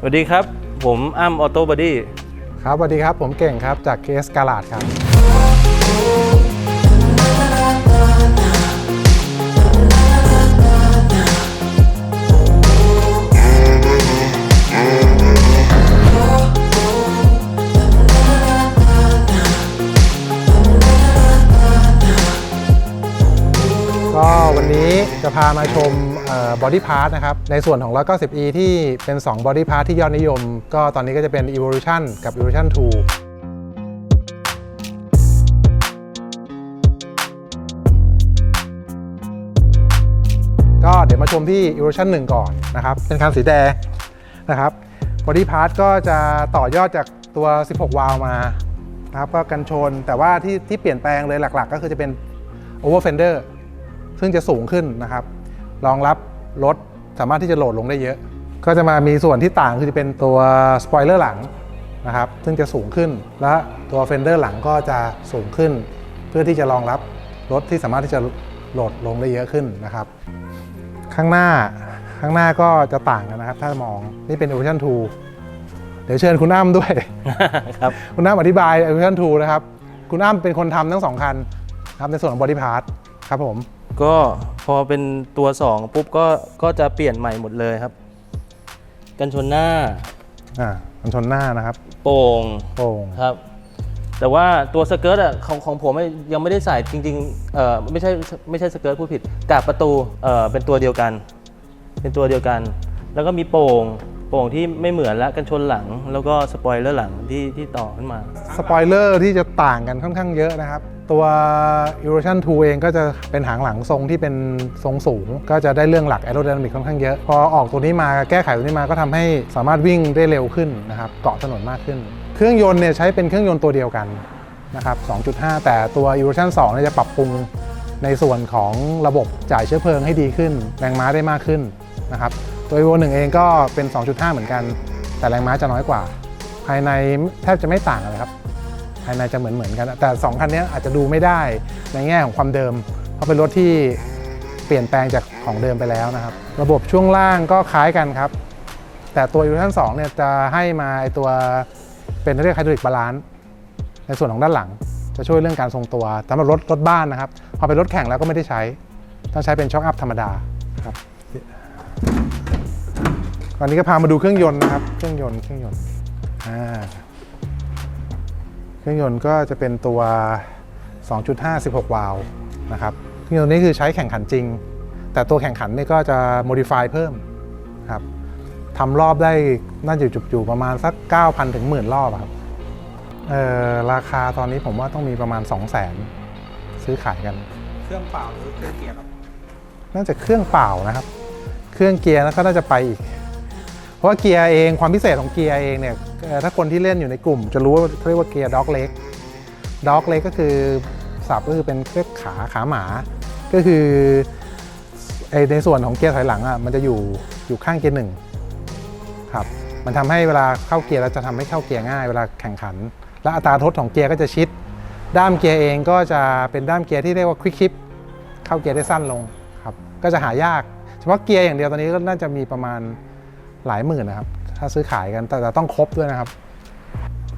สวัสดีครับ ผมอ้ำออโต้บอดี้ครับสวัสดีครับ ผมเก่งครับจากเคสกาลาดครับ นนี้จะพามาชมบอดี้พาร์ทนะครับ ในส่วนของ 190e ที่เป็น2 body part ที่ยอดนิยม ก็ตอนนี้ก็จะเป็น evolution กับ evolution 2ก็เดี๋ยวมาชมที่ evolution 1 ก่อนนะครับ เป็นคันสีแดงนะครับ body part ก็จะต่อยอดจากตัว 16 วาล์วมานะครับก็กันชนแต่ว่าที่ที่เปลี่ยนแปลงเลยหลัก ๆ ก็คือจะเป็น over fender ซึ่งจะสูงขึ้นนะครับ รองรับรถสามารถที่จะโหลดลงได้เยอะ ก็จะมามีส่วนที่ต่างคือจะเป็นตัวสปอยเลอร์หลังนะครับซึ่งจะสูงขึ้นและตัวเฟนเดอร์หลังก็จะสูงขึ้น เพื่อที่จะรองรับรถที่สามารถที่จะโหลดลงได้เยอะขึ้นนะครับ ข้างหน้าข้างหน้าก็จะต่างกันนะครับ ถ้ามองนี่เป็น Evolution 2 เดี๋ยวเชิญคุณอ้ำด้วยครับคุณอ้ำอธิบาย Evolution 2 นะครับ คุณอ้ำเป็นคนทำทั้งสองคันนะครับในส่วนของ Body Part ครับผม ก็พอเป็นตัว2ปุ๊บก็ก็จะเปลี่ยนใหม่หมดเลยครับ กันชนหน้าอ่ากันชนหน้านะครับ โป่งโป่งครับ แต่ว่าตัวสเกิร์ตอะของของผมยังไม่ได้ใส่จริงๆเออไม่ใช่ไม่ใช่สเกิร์ตผู้ผิดกาบประตูเออเป็นตัวเดียวกัน เป็นตัวเดียวกัน แล้วก็มีโป่งโป่งที่ไม่เหมือนละกันชนหลัง แล้วก็สปอยเลอร์หลังที่ที่ต่อขึ้นมา สปอยเลอร์ที่จะต่างกันค่อนข้างเยอะนะครับ ตัว Evolution 2 เองก็จะเป็นหางหลังทรงที่เป็นทรงสูง ก็จะได้เรื่องหลัก aerodynamic ค่อนข้างเยอะ พอออกตัวนี้มาแก้ไขตัวนี้มาก็ทำให้สามารถวิ่งได้เร็วขึ้นนะครับเกาะถนนมากขึ้น เครื่องยนต์เนี่ยใช้เป็นเครื่องยนต์ตัวเดียวกันนะครับ 2.5 แต่ตัว Evolution 2เนี่ยจะปรับปรุงในส่วนของระบบจ่ายเชื้อเพลิงให้ดีขึ้น แรงม้าได้มากขึ้นนะครับ ตัว Evo 1 เองก็เป็น 2.5 เหมือนกัน แต่แรงม้าจะน้อยกว่า ภายในแทบจะไม่ต่างกันเลยครับายในจะเหมือนเหมือนๆกัน แต่ 2 คันนี้อาจจะดูไม่ได้ในแง่ของความเดิม เพราะเป็นรถที่เปลี่ยนแปลงจากของเดิมไปแล้วนะครับ ระบบช่วงล่างก็คล้ายกันครับ แต่ตัว e v o l u t i o n 2เนี่ยจะให้มาไอตัวเป็นเรียกไฮดรอลิกบาลานซ์ในส่วนของด้านหลัง จะช่วยเรื่องการทรงตัวสำหรับรถรถบ้านนะครับ พอเป็นรถแข่งแล้วก็ไม่ได้ใช้ ต้องใช้เป็นช็อคอัพธรรมดาครับตอนนี้ก็พามาดูเครื่องยนต์นะครับ เครื่องยนต์เครื่องยนต์อ่า รื่องยนต์ก็จะเป็นตัว 2.5 16 วาล์วนะครับเครื่องยนต์นี้คือใช้แข่งขันจริง แต่ตัวแข่งขันนี่ก็จะ modify เพิ่มครับทำรอบได้น่าจะจุบๆประมาณสัก 9,000 ถึงหมื่นรอบอะครับเอ่อราคาตอนนี้ผมว่าต้องมีประมาณ 200,000ซื้อขายกัน เครื่องเปล่าหรือเครื่องเกียร์ครับน่าจะเครื่องเปล่านะครับ เครื่องเกียร์แล้วก็น่าจะไปอีก เพราะว่าเกียร์เองความพิเศษของเกียร์เองเนี่ยถ้าคนที่เล่นอยู่ในกลุ่ม จะรู้ว่าเขาเรียกว่าเกียร์ด็อกเล็กด็อกเล็กก็คือศัพท์ก็คือเป็นเครื่องขาขาหมา ก็คือในส่วนของเกียร์ถอยหลังอะมันจะอยู่อยู่ข้างเกียร์หนึ่งครับมันทำให้เวลาเข้าเกียร์แล้วจะทำให้เข้าเกียร์ง่ายเวลาแข่งขัน และอัตราทดของเกียร์ก็จะชิด ด้ามเกียร์เองก็จะเป็นด้ามเกียร์ที่เรียกว่าควิกชิปเข้าเกียร์ได้สั้นลงครับก็จะหายาก เฉพาะเกียร์อย่างเดียวตอนนี้ก็น่าจะมีประมาณ หลายหมื่นนะครับ ถ้าซื้อขายกันแต่แต่ต้องครบด้วยนะครับ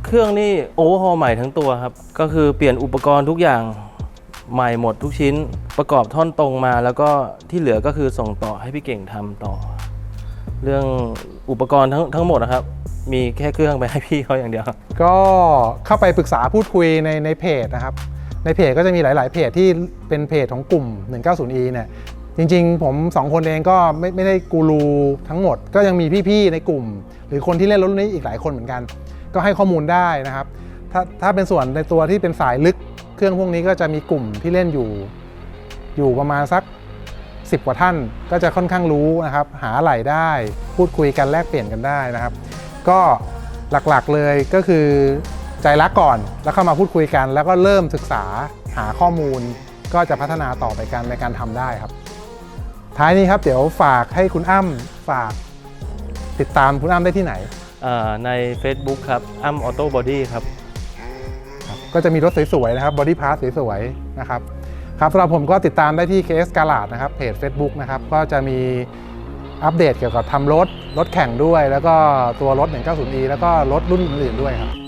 เครื่องนี่โอเวอร์ฮอลใหม่ทั้งตัวครับ ก็คือเปลี่ยนอุปกรณ์ทุกอย่างใหม่หมดทุกชิ้นประกอบท่อนตรงมา แล้วก็ที่เหลือก็คือส่งต่อให้พี่เก่งทำต่อ เรื่องอุปกรณ์ทั้งทั้งหมดนะครับ มีแค่เครื่องไปให้พี่เขาอย่างเดียว ก็เข้าไปปรึกษาพูดคุยในในเพจนะครับ ในเพจก็จะมีหลาย ๆ เพจที่เป็นเพจของกลุ่ม 190e เนี่ย จริงๆ ผม2คนเองก็ไม่ไม่ได้กูรูทั้งหมด ก็ยังมีพี่ๆในกลุ่ม หรือคนที่เล่นรถรุ่นนี้อีกหลายคนเหมือนกัน ก็ให้ข้อมูลได้นะครับ ถ้าถ้าเป็นส่วนในตัวที่เป็นสายลึกเครื่องพวกนี้ก็จะมีกลุ่มที่เล่นอยู่ อยู่ประมาณสัก 10 กว่าท่าน ก็จะค่อนข้างรู้นะครับ หาไหลได้ พูดคุยกันแลกเปลี่ยนกันได้นะครับ ก็หลักๆเลยก็คือใจรักก่อนแล้วเข้ามาพูดคุยกัน แล้วก็เริ่มศึกษาหาข้อมูลก็จะพัฒนาต่อไปกันในการทำได้ครับ ท้ายนี้ครับเดี๋ยวฝากให้คุณอ้ำฝาก ติดตามคุณอ้ำได้ที่ไหน อ่าใน Facebook ครับอ้ำออโต้บอดี้ครับ ครับก็จะมีรถสวยๆนะครับบอดี้พาร์ทสวยๆนะครับครับสำหรับผมก็ติดตามได้ที่ KS กาลาดนะครับเพจ Facebook นะครับก็จะมีอัปเดตเกี่ยวกับทำรถ รถแข่งด้วย แล้วก็ตัวรถ 190e แล้วก็รถรุ่นอื่นๆด้วยครับ